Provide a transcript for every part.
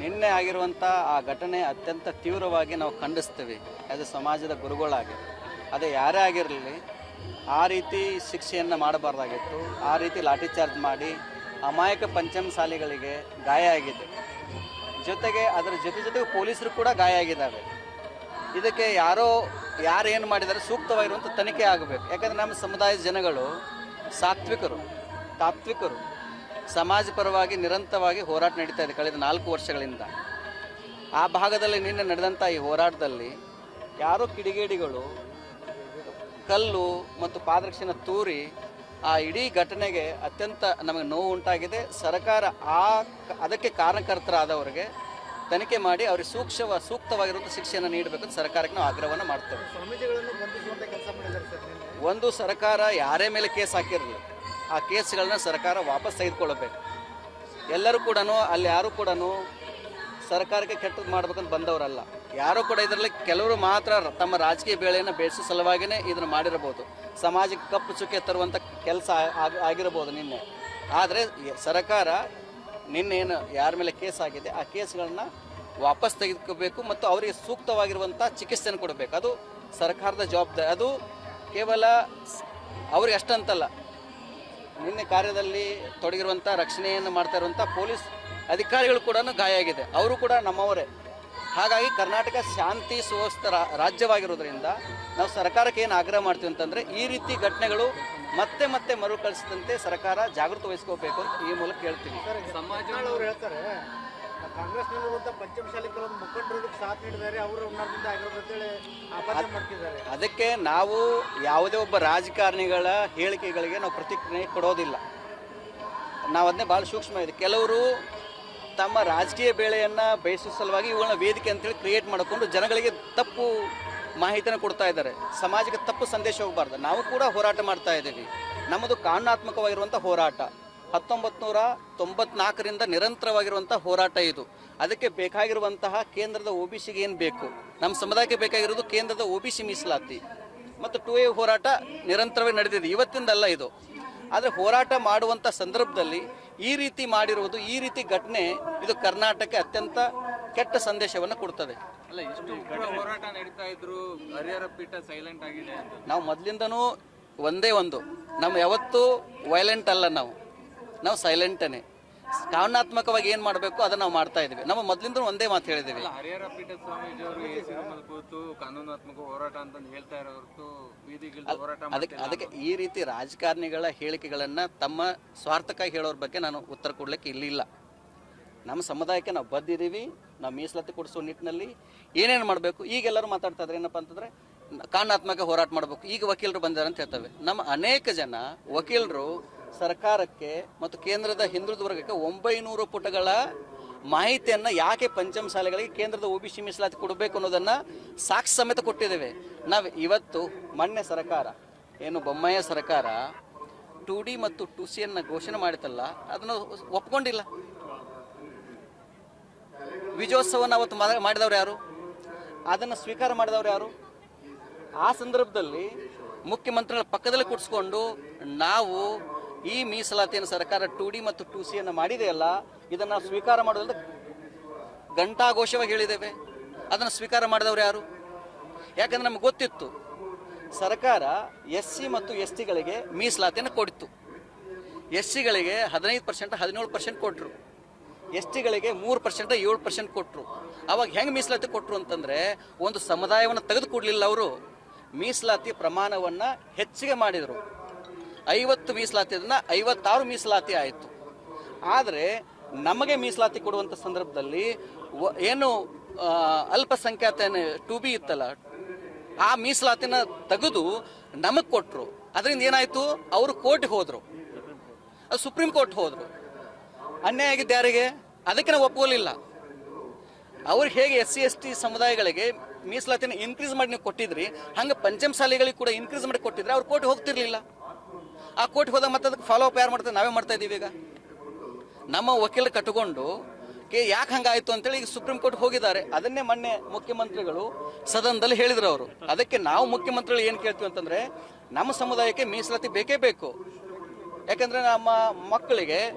ನಿನ್ನೆ ಆಗಿರುವಂಥ ಆ ಘಟನೆ ಅತ್ಯಂತ ತೀವ್ರವಾಗಿ ನಾವು ಖಂಡಿಸ್ತೀವಿ. ಅದು ಸಮಾಜದ ಗುರುಗಳಾಗಿ ಅದೇ ಯಾರೇ ಆಗಿರಲಿ, ಆ ರೀತಿ ಶಿಕ್ಷೆಯನ್ನು ಮಾಡಬಾರ್ದಾಗಿತ್ತು. ಆ ರೀತಿ ಲಾಠಿ ಚಾರ್ಜ್ ಮಾಡಿ ಅಮಾಯಕ ಪಂಚಮಸಾಲಿಗಳಿಗೆ ಗಾಯ ಆಗಿದೆ. ಜೊತೆಗೆ ಅದರ ಜೊತೆ ಜೊತೆಗೆ ಪೊಲೀಸರು ಕೂಡ ಗಾಯ ಆಗಿದ್ದಾರೆ. ಇದಕ್ಕೆ ಯಾರೋ, ಯಾರು ಏನು ಸೂಕ್ತವಾಗಿರುವಂಥ ತನಿಖೆ ಆಗಬೇಕು. ಯಾಕಂದರೆ ನಮ್ಮ ಸಮುದಾಯದ ಜನಗಳು ಸಾತ್ವಿಕರು, ತಾತ್ವಿಕರು. ಸಮಾಜ ಪರವಾಗಿ ನಿರಂತರವಾಗಿ ಹೋರಾಟ ನಡೀತಾ ಇದೆ ಕಳೆದ ನಾಲ್ಕು ವರ್ಷಗಳಿಂದ. ಆ ಭಾಗದಲ್ಲಿ ನಿನ್ನೆ ನಡೆದಂಥ ಈ ಹೋರಾಟದಲ್ಲಿ ಯಾರೋ ಕಿಡಿಗೇಡಿಗಳು ಕಲ್ಲು ಮತ್ತು ಪಾದರಕ್ಷೆನ ತೂರಿ ಆ ಇಡೀ ಘಟನೆಗೆ ಅತ್ಯಂತ ನಮಗೆ ನೋವು ಉಂಟಾಗಿದೆ. ಸರ್ಕಾರ ಆ ಅದಕ್ಕೆ ಕಾರಣಕರ್ತರಾದವರಿಗೆ ತನಿಖೆ ಮಾಡಿ ಅವರಿಗೆ ಸೂಕ್ಷ್ಮ ಸೂಕ್ತವಾಗಿರುವಂಥ ಶಿಕ್ಷೆಯನ್ನು ನೀಡಬೇಕಂತ ಸರ್ಕಾರಕ್ಕೆ ನಾವು ಆಗ್ರಹವನ್ನು ಮಾಡ್ತೇವೆ. ಒಂದು ಸರ್ಕಾರ ಯಾರೇ ಮೇಲೆ ಕೇಸ್ ಹಾಕಿರಲಿ ಆ ಕೇಸ್ಗಳನ್ನ ಸರ್ಕಾರ ವಾಪಸ್ ತೆಗೆದುಕೊಳ್ಳಬೇಕು. ಎಲ್ಲರೂ ಕೂಡ ಅಲ್ಲಿ ಯಾರು ಕೂಡ ಸರ್ಕಾರಕ್ಕೆ ಕೆಟ್ಟದ್ದು ಮಾಡ್ಬೇಕಂತ ಬಂದವರಲ್ಲ. ಯಾರು ಕೂಡ ಇದರಲ್ಲಿ ಕೆಲವರು ಮಾತ್ರ ತಮ್ಮ ರಾಜಕೀಯ ಬೇಳೆಯನ್ನು ಬೇಯಿಸೋ ಸಲುವಾಗಿಯೇ ಇದನ್ನು ಮಾಡಿರಬಹುದು. ಸಮಾಜಕ್ಕೆ ಕಪ್ಪು ಚುಕ್ಕೆ ತರುವಂಥ ಕೆಲಸ ಆಗಿರಬಹುದು ನಿನ್ನೆ. ಆದರೆ ಸರ್ಕಾರ ನಿನ್ನೆ ಏನು, ಯಾರ ಮೇಲೆ ಕೇಸ್ ಆಗಿದೆ, ಆ ಕೇಸ್ಗಳನ್ನ ವಾಪಸ್ ತೆಗೆದುಕೋಬೇಕು ಮತ್ತು ಅವರಿಗೆ ಸೂಕ್ತವಾಗಿರುವಂಥ ಚಿಕಿತ್ಸೆಯನ್ನು ಕೊಡಬೇಕು. ಅದು ಸರ್ಕಾರದ ಜವಾಬ್ದಾರಿ. ಅದು ಕೇವಲ ಅವ್ರಿಗೆ ಅಷ್ಟಂತಲ್ಲ. ನಿನ್ನೆ ಕಾರ್ಯದಲ್ಲಿ ತೊಡಗಿರುವಂಥ ರಕ್ಷಣೆಯನ್ನು ಮಾಡ್ತಾ ಇರುವಂಥ ಪೊಲೀಸ್ ಅಧಿಕಾರಿಗಳು ಕೂಡ ಗಾಯ ಆಗಿದೆ. ಅವರು ಕೂಡ ನಮ್ಮವರೇ. ಹಾಗಾಗಿ ಕರ್ನಾಟಕ ಶಾಂತಿ ಸುವಸ್ಥ ರಾ- ರಾಜ್ಯವಾಗಿರೋದ್ರಿಂದ ನಾವು ಸರ್ಕಾರಕ್ಕೆ ಏನು ಆಗ್ರಹ ಮಾಡ್ತೀವಿ ಅಂತಂದರೆ ಈ ರೀತಿ ಘಟನೆಗಳು ಮತ್ತೆ ಮತ್ತೆ ಮರುಕಳಿಸದಂತೆ ಸರ್ಕಾರ ಜಾಗೃತ ವಹಿಸ್ಕೋಬೇಕು ಅಂತ ಈ ಮೂಲಕ ಹೇಳ್ತೀವಿ. ಕಾಂಗ್ರೆಸ್ ಅವ್ರು ಹೇಳ್ತಾರೆ ಪಂಚಮಶಾಲಿ ಕೆಲವೊಂದು ಸಾಥ್ ನೀಡಿದ್ದಾರೆ ಅವರು ಆಗಿರೋದು ಅಂತೇಳಿ ಆಪಾದನೆ ಮಾಡ್ತಿದ್ದಾರೆ. ಅದಕ್ಕೆ ನಾವು ಯಾವುದೇ ಒಬ್ಬ ರಾಜಕಾರಣಿಗಳ ಹೇಳಿಕೆಗಳಿಗೆ ನಾವು ಪ್ರತಿಕ್ರಿಯೆ ಕೊಡೋದಿಲ್ಲ. ನಾವು ಅದನ್ನೇ ಭಾಳ ಸೂಕ್ಷ್ಮ ಇದೆ. ಕೆಲವರು ತಮ್ಮ ರಾಜಕೀಯ ಬೇಳೆಯನ್ನು ಬಯಸುವ ಸಲುವಾಗಿ ಇವುಗಳನ್ನ ವೇದಿಕೆ ಅಂತೇಳಿ ಕ್ರಿಯೇಟ್ ಮಾಡಿಕೊಂಡು ಜನಗಳಿಗೆ ತಪ್ಪು ಮಾಹಿತಿನ ಕೊಡ್ತಾ ಇದ್ದಾರೆ. ಸಮಾಜಕ್ಕೆ ತಪ್ಪು ಸಂದೇಶ ಹೋಗಬಾರ್ದು. ನಾವು ಕೂಡ ಹೋರಾಟ ಮಾಡ್ತಾ ಇದ್ದೀವಿ. ನಮ್ಮದು ಕಾನೂನಾತ್ಮಕವಾಗಿರುವಂಥ ಹೋರಾಟ. ಹತ್ತೊಂಬತ್ತು ನೂರ ತೊಂಬತ್ನಾಲ್ಕರಿಂದ ನಿರಂತರವಾಗಿರುವಂಥ ಹೋರಾಟ ಇದು. ಅದಕ್ಕೆ ಬೇಕಾಗಿರುವಂತಹ ಕೇಂದ್ರದ ಒ ಬಿ ಸಿಗೆ ಏನು ಬೇಕು? ನಮ್ಮ ಸಮುದಾಯಕ್ಕೆ ಬೇಕಾಗಿರೋದು ಕೇಂದ್ರದ ಒ ಬಿ ಸಿ ಮೀಸಲಾತಿ. ಮತ್ತು ಟು ಎ ಹೋರಾಟ ನಿರಂತರವಾಗಿ ನಡೆದಿದೆ. ಇವತ್ತಿಂದಲ್ಲ ಇದು. ಆದರೆ ಹೋರಾಟ ಮಾಡುವಂಥ ಸಂದರ್ಭದಲ್ಲಿ ಈ ರೀತಿ ಮಾಡಿರುವುದು ಈ ರೀತಿ ಘಟನೆ ಇದು ಕರ್ನಾಟಕಕ್ಕೆ ಅತ್ಯಂತ ಕೆಟ್ಟ ಸಂದೇಶವನ್ನು ಕೊಡ್ತದೆ. ಅಲ್ಲ ಇಷ್ಟು ಹೋರಾಟ ನಡೀತಾ ಇದ್ರು ಹರಿಹರ ಪೀಠ ಸೈಲೆಂಟ್ ಆಗಿದೆ ನಾವು ಮೊದಲಿಂದನೂ ಒಂದೇ ಒಂದು. ನಮ್ಮ ಯಾವತ್ತೂ ವೈಲೆಂಟ್ ಅಲ್ಲ ನಾವು. ನಾವು ಸೈಲೆಂಟನೇ ಕಾರಣಾತ್ಮಕವಾಗಿ ಏನು ಮಾಡಬೇಕು ಅದನ್ನ ನಾವು ಮಾಡ್ತಾ ಇದೀವಿ ನಮ್ಮ ಮೊದಲಿಂದ ಒಂದೇ ಮಾತು ಹೇಳಿದೀವಿ ಹರಿಹರ ಪೀಠ ಸ್ವಾಮೀಜಿ ಅವರು ಎ ರೂಮಲ್ಲಿ ಕೂತು ಕಾನೂನಾತ್ಮಕ ಹೋರಾಟ ಅಂತ ಹೇಳ್ತಾ ಇರೋರ್ತು ಹೊರತು ಬೀದಿಗಿಳಿದು ಹೋರಾಟ ಅದಕ್ಕೆ ಅದಕ್ಕೆ ಈ ರೀತಿ ರಾಜಕಾರಣಿಗಳ ಹೇಳಿಕೆಗಳನ್ನು ತಮ್ಮ ಸ್ವಾರ್ಥಕ್ಕಾಗಿ ಹೇಳೋರ ಬಗ್ಗೆ ನಾನು ಉತ್ತರ ಕೊಡ್ಲಿಕ್ಕೆ ಇಲ್ಲಿಲ್ಲ. ನಮ್ಮ ಸಮುದಾಯಕ್ಕೆ ನಾವು ಬದ್ದಿದ್ದೀವಿ ನಾವು ಮೀಸಲಾತಿ ಕೊಡಿಸುವ ನಿಟ್ಟಿನಲ್ಲಿ ಏನೇನು ಮಾಡಬೇಕು ಈಗ ಎಲ್ಲರೂ ಮಾತಾಡ್ತಾ ಇದ್ರೆ ಏನಪ್ಪ ಅಂತಂದ್ರೆ ಕಾನೂನಾತ್ಮಕ ಹೋರಾಟ ಮಾಡಬೇಕು ಈಗ ವಕೀಲರು ಬಂದಿದ್ದಾರೆ ಅಂತ ಹೇಳ್ತವೆ. ನಮ್ಮ ಅನೇಕ ಜನ ವಕೀಲರು ಸರ್ಕಾರಕ್ಕೆ ಮತ್ತು ಕೇಂದ್ರದ ಹಿಂದುಳಿದ ವರ್ಗಕ್ಕೆ ಒಂಬೈನೂರು ಪುಟಗಳ ಮಾಹಿತಿಯನ್ನು ಯಾಕೆ ಪಂಚಮ ಶಾಲೆಗಳಿಗೆ ಕೇಂದ್ರದ ಒ ಬಿ ಸಿ ಮೀಸಲಾತಿ ಕೊಡಬೇಕು ಅನ್ನೋದನ್ನು ಸಾಕ್ಷಿ ಸಮೇತ ಕೊಟ್ಟಿದ್ದೇವೆ. ನಾವು ಇವತ್ತು ಮೊನ್ನೆ ಸರ್ಕಾರ, ಏನು ಬೊಮ್ಮಯ್ಯ ಸರ್ಕಾರ ಟು ಡಿ ಮತ್ತು ಟು ಸಿಯನ್ನು ಘೋಷಣೆ ಮಾಡಿತಲ್ಲ ಅದನ್ನು ಒಪ್ಕೊಂಡಿಲ್ಲ. ವಿಜಯೋತ್ಸವನ ಅವತ್ತು ಮಾಡಿದವರು ಮಾಡಿದವ್ರು ಯಾರು? ಅದನ್ನು ಸ್ವೀಕಾರ ಮಾಡಿದವ್ರು ಯಾರು? ಆ ಸಂದರ್ಭದಲ್ಲಿ ಮುಖ್ಯಮಂತ್ರಿಗಳ ಪಕ್ಕದಲ್ಲಿ ಕೂಡಿಸ್ಕೊಂಡು ನಾವು ಈ ಮೀಸಲಾತಿಯನ್ನು ಸರ್ಕಾರ ಟು ಡಿ ಮತ್ತು ಟು ಸಿಯನ್ನು ಮಾಡಿದೆಯಲ್ಲ ಇದನ್ನು ಸ್ವೀಕಾರ ಮಾಡೋದ್ರಿಂದ ಘಂಟಾಘೋಷವಾಗಿ ಹೇಳಿದ್ದೇವೆ. ಅದನ್ನು ಸ್ವೀಕಾರ ಮಾಡಿದವರು ಯಾರು? ಯಾಕಂದ್ರೆ ನಮ್ಗೆ ಗೊತ್ತಿತ್ತು, ಸರ್ಕಾರ ಎಸ್ ಸಿ ಮತ್ತು ಎಸ್ ಟಿಗಳಿಗೆ ಮೀಸಲಾತಿಯನ್ನು ಕೊಡಿತ್ತು ಎಸ್ ಸಿಗಳಿಗೆ ಹದಿನೈದು ಪರ್ಸೆಂಟ್, ಹದಿನೇಳು ಪರ್ಸೆಂಟ್ ಕೊಟ್ಟರು ಎಸ್ ಟಿಗಳಿಗೆ ಮೂರು ಪರ್ಸೆಂಟ್, ಏಳು ಪರ್ಸೆಂಟ್ ಕೊಟ್ಟರು ಅವಾಗ ಹೆಂಗೆ ಮೀಸಲಾತಿ ಕೊಟ್ಟರು ಅಂತಂದರೆ, ಒಂದು ಸಮುದಾಯವನ್ನು ತೆಗೆದುಕೊಡ್ಲಿಲ್ಲ ಅವರು. ಮೀಸಲಾತಿ ಪ್ರಮಾಣವನ್ನು ಹೆಚ್ಚಿಗೆ ಮಾಡಿದರು. ಐವತ್ತು ಮೀಸಲಾತಿ ಅದನ್ನು ಐವತ್ತಾರು ಮೀಸಲಾತಿ ಆಯಿತು. ಆದರೆ ನಮಗೆ ಮೀಸಲಾತಿ ಕೊಡುವಂಥ ಸಂದರ್ಭದಲ್ಲಿ ಏನು ಅಲ್ಪಸಂಖ್ಯಾತ ಟು ಬಿ ಇತ್ತಲ್ಲ, ಆ ಮೀಸಲಾತಿನ ತೆಗೆದು ನಮಗೆ ಕೊಟ್ಟರು ಅದರಿಂದ ಏನಾಯಿತು? ಅವರು ಕೋರ್ಟ್ ಹೋದರು. ಅದು ಸುಪ್ರೀಂ ಕೋರ್ಟ್ ಹೋದರು. ಅನ್ಯಾಯ ಆಗಿದ್ದು ಯಾರಿಗೆ? ಅದಕ್ಕೆ ನಾವು ಒಪ್ಪಲಿಲ್ಲ ಅವ್ರಿಗೆ ಹೇಗೆ ಎಸ್ ಸಿ, ಎಸ್ ಟಿ ಸಮುದಾಯಗಳಿಗೆ ಮೀಸಲಾತಿನ ಇನ್ಕ್ರೀಸ್ ಮಾಡಿ ನೀವು ಕೊಟ್ಟಿದ್ರಿ, ಹಂಗೆ ಪಂಚಮ ಶಾಲೆಗಳಿಗೆ ಕೂಡ ಇನ್ಕ್ರೀಸ್ ಮಾಡಿ ಕೊಟ್ಟಿದ್ರೆ ಅವ್ರು ಕೋರ್ಟ್ ಹೋಗ್ತಿರ್ಲಿಲ್ಲ. ಆ ಕೋರ್ಟ್ ಹೋದಾಗ ಮತ್ತೆ ಅದಕ್ಕೆ ಫಾಲೋ ಅಪ್ ಯಾರು ಮಾಡ್ತಾರೆ? ನಾವೇ ಮಾಡ್ತಾ ಇದ್ದೀವಿ ಈಗ. ನಮ್ಮ ವಕೀಲ ಕಟ್ಟಿಕೊಂಡು, ಕೆ, ಯಾಕೆ ಹಂಗಾಯ್ತು? ಅಂತೇಳಿ ಈಗ ಸುಪ್ರೀಂ ಕೋರ್ಟ್ ಹೋಗಿದ್ದಾರೆ. ಅದನ್ನೇ ಮೊನ್ನೆ ಮುಖ್ಯಮಂತ್ರಿಗಳು ಸದನದಲ್ಲಿ ಹೇಳಿದ್ರು ಅವರು. ಅದಕ್ಕೆ ನಾವು ಮುಖ್ಯಮಂತ್ರಿಗಳು ಏನು ಕೇಳ್ತೀವಿ ಅಂತಂದ್ರೆ, ನಮ್ಮ ಸಮುದಾಯಕ್ಕೆ ಮೀಸಲಾತಿ ಬೇಕೇ ಬೇಕು. ಯಾಕಂದ್ರೆ ನಮ್ಮ ಮಕ್ಕಳಿಗೆ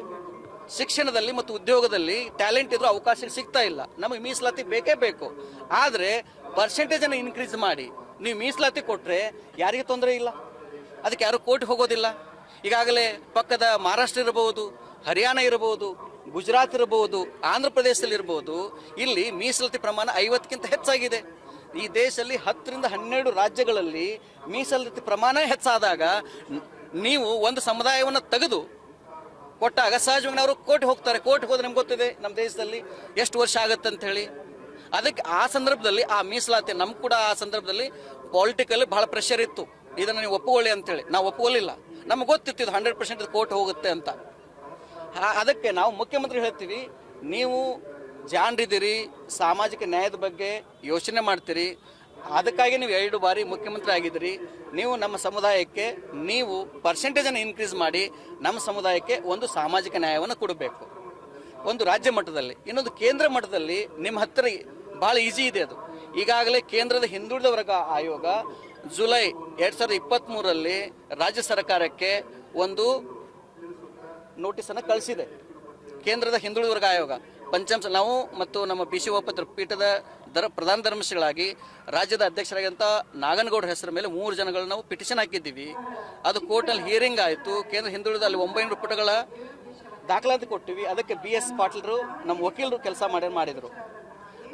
ಶಿಕ್ಷಣದಲ್ಲಿ ಮತ್ತು ಉದ್ಯೋಗದಲ್ಲಿ ಟ್ಯಾಲೆಂಟ್ ಇದ್ರೂ ಅವಕಾಶ ಸಿಗ್ತಾ ಇಲ್ಲ. ನಮಗೆ ಮೀಸಲಾತಿ ಬೇಕೇ ಬೇಕು. ಆದರೆ ಪರ್ಸೆಂಟೇಜನ್ನು ಇನ್ಕ್ರೀಸ್ ಮಾಡಿ. ನೀವು ಮೀಸಲಾತಿ ಕೊಟ್ಟರೆ ಯಾರಿಗೆ ತೊಂದರೆ ಇಲ್ಲ? ಅದಕ್ಕೆ ಯಾರು ಕೋರ್ಟ್ ಹೋಗೋದಿಲ್ಲ? ಈಗಾಗಲೇ ಪಕ್ಕದ ಮಹಾರಾಷ್ಟ್ರ ಇರಬಹುದು, ಹರಿಯಾಣ ಇರಬಹುದು, ಗುಜರಾತ್ ಇರಬಹುದು, ಆಂಧ್ರ ಪ್ರದೇಶದಲ್ಲಿ ಇರಬಹುದು, ಇಲ್ಲಿ ಮೀಸಲಾತಿ ಪ್ರಮಾಣ ಐವತ್ತಕ್ಕಿಂತ ಹೆಚ್ಚಾಗಿದೆ. ಈ ದೇಶದಲ್ಲಿ ಹತ್ತರಿಂದ ಹನ್ನೆರಡು ರಾಜ್ಯಗಳಲ್ಲಿ ಮೀಸಲಾತಿ ಪ್ರಮಾಣ ಹೆಚ್ಚಾದಾಗ ನೀವು ಒಂದು ಸಮುದಾಯವನ್ನು ತೆಗೆದು ಕೊಟ್ಟಾಗ ಸಹಜವಾಗಿ ಅವರು ಕೋರ್ಟ್ ಹೋಗ್ತಾರೆ. ಕೋರ್ಟ್ ಹೋದ್ರೆ ನಿಮ್ಗೆ ಗೊತ್ತಿದೆ ನಮ್ಮ ದೇಶದಲ್ಲಿ ಎಷ್ಟು ವರ್ಷ ಆಗುತ್ತೆ ಅಂತ ಹೇಳಿ. ಅದಕ್ಕೆ ಆ ಸಂದರ್ಭದಲ್ಲಿ, ಆ ಮೀಸಲಾತಿ ನಮ್ಗೆ ಕೂಡ ಆ ಸಂದರ್ಭದಲ್ಲಿ ಪೊಲಿಟಿಕಲ್ ಬಹಳ ಪ್ರೆಷರ್ ಇತ್ತು. ಇದನ್ನು ನೀವು ಒಪ್ಪುಕೊಳ್ಳಿ ಅಂತೇಳಿ ನಾವು ಒಪ್ಪುಕೊಳ್ಳಿಲ್ಲ. ನಮ್ಗೆ ಗೊತ್ತಿತ್ತು ಇದು ಹಂಡ್ರೆಡ್ ಪರ್ಸೆಂಟ್ ಕೋರ್ಟ್ ಹೋಗುತ್ತೆ ಅಂತ. ಅದಕ್ಕೆ ನಾವು ಮುಖ್ಯಮಂತ್ರಿ ಹೇಳ್ತೀವಿ, ನೀವು ಜಾಣರಿದ್ದೀರಿ, ಸಾಮಾಜಿಕ ನ್ಯಾಯದ ಬಗ್ಗೆ ಯೋಚನೆ ಮಾಡ್ತೀರಿ, ಅದಕ್ಕಾಗಿ ನೀವು ಎರಡು ಬಾರಿ ಮುಖ್ಯಮಂತ್ರಿ ಆಗಿದ್ದೀರಿ, ನೀವು ನಮ್ಮ ಸಮುದಾಯಕ್ಕೆ ನೀವು ಪರ್ಸೆಂಟೇಜನ್ನು ಇನ್ಕ್ರೀಸ್ ಮಾಡಿ, ನಮ್ಮ ಸಮುದಾಯಕ್ಕೆ ಒಂದು ಸಾಮಾಜಿಕ ನ್ಯಾಯವನ್ನು ಕೊಡಬೇಕು. ಒಂದು ರಾಜ್ಯ ಮಟ್ಟದಲ್ಲಿ, ಇನ್ನೊಂದು ಕೇಂದ್ರ ಮಟ್ಟದಲ್ಲಿ ನಿಮ್ಮ ಹತ್ತಿರ ಭಾಳ ಈಸಿ ಇದೆ ಅದು. ಈಗಾಗಲೇ ಕೇಂದ್ರದ ಹಿಂದುಳಿದ ವರ್ಗ ಆಯೋಗ ಜುಲೈ ಎರಡು ಸಾವಿರದ ಇಪ್ಪತ್ತ್ಮೂರರಲ್ಲಿ ರಾಜ್ಯ ಸರ್ಕಾರಕ್ಕೆ ಒಂದು ನೋಟಿಸನ್ನು ಕಳಿಸಿದೆ. ಕೇಂದ್ರದ ಹಿಂದುಳಿದ ವರ್ಗ ಆಯೋಗ. ಪಂಚಮ ನಾವು ಮತ್ತು ನಮ್ಮ ಬಿ ಸಿ ಪೀಠದ ದರ, ಪ್ರಧಾನ ಧರ್ಮಸ್ಥಳಾಗಿ ರಾಜ್ಯದ ಅಧ್ಯಕ್ಷರಾಗಿದ್ದಂಥ ನಾಗನಗೌಡ ಹೆಸರ ಮೇಲೆ ಮೂರು ಜನಗಳು ನಾವು ಪಿಟಿಷನ್ ಹಾಕಿದ್ದೀವಿ. ಅದು ಕೋರ್ಟ್ನಲ್ಲಿ ಹಿಯರಿಂಗ್ ಆಯಿತು. ಕೇಂದ್ರ ಹಿಂದುಳಿದ ಅಲ್ಲಿ ಒಂಬೈನೂರು ಪುಟಗಳ ದಾಖಲಾತಿ ಕೊಟ್ಟಿವಿ. ಅದಕ್ಕೆ ಬಿ ಎಸ್ ಪಾಟೀಲ್ರು, ನಮ್ಮ ವಕೀಲರು ಕೆಲಸ ಮಾಡಿ ಮಾಡಿದರು.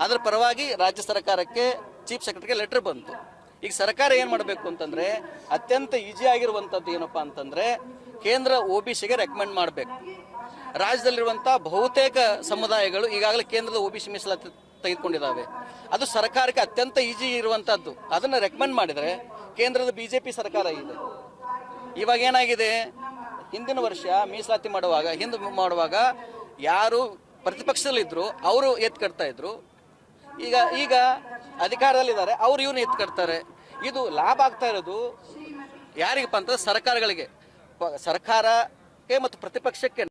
ಅದರ ಪರವಾಗಿ ರಾಜ್ಯ ಸರ್ಕಾರಕ್ಕೆ ಚೀಫ್ ಸೆಕ್ರೆಟರಿಗೆ ಲೆಟರ್ ಬಂತು. ಈಗ ಸರ್ಕಾರ ಏನು ಮಾಡಬೇಕು ಅಂತಂದ್ರೆ ಅತ್ಯಂತ ಈಜಿ ಆಗಿರುವಂಥದ್ದು ಏನಪ್ಪಾ ಅಂತಂದ್ರೆ ಕೇಂದ್ರ ಒ ಬಿ ಸಿಗೆ ರೆಕಮೆಂಡ್ ಮಾಡಬೇಕು. ರಾಜ್ಯದಲ್ಲಿರುವಂಥ ಬಹುತೇಕ ಸಮುದಾಯಗಳು ಈಗಾಗಲೇ ಕೇಂದ್ರದ ಒ ಬಿ ಸಿ ಮೀಸಲಾತಿ ತೆಗೆದುಕೊಂಡಿದ್ದಾವೆ ಅದು ಸರ್ಕಾರಕ್ಕೆ ಅತ್ಯಂತ ಈಜಿ ಇರುವಂಥದ್ದು ಅದನ್ನು ರೆಕಮೆಂಡ್ ಮಾಡಿದರೆ ಕೇಂದ್ರದ ಬಿ ಜೆ ಪಿ ಸರ್ಕಾರ ಇದೆ. ಇವಾಗ ಏನಾಗಿದೆ? ಹಿಂದಿನ ವರ್ಷ ಮೀಸಲಾತಿ ಮಾಡುವಾಗ, ಹಿಂದೆ ಮಾಡುವಾಗ ಯಾರು ಪ್ರತಿಪಕ್ಷದಲ್ಲಿದ್ದರು ಅವರು ಎತ್ತು ಕಟ್ತಾ ಇದ್ರು. ಈಗ ಈಗ ಅಧಿಕಾರದಲ್ಲಿದ್ದಾರೆ, ಅವ್ರು ಇವನು ಎತ್ಕಡ್ತಾರೆ. ಇದು ಲಾಭ ಆಗ್ತಾ ಇರೋದು ಯಾರಿಗಪ್ಪ ಅಂತಂದ್ರೆ ಸರ್ಕಾರಗಳಿಗೆ. ಸರ್ಕಾರಕ್ಕೆ ಮತ್ತು ಪ್ರತಿಪಕ್ಷಕ್ಕೆ.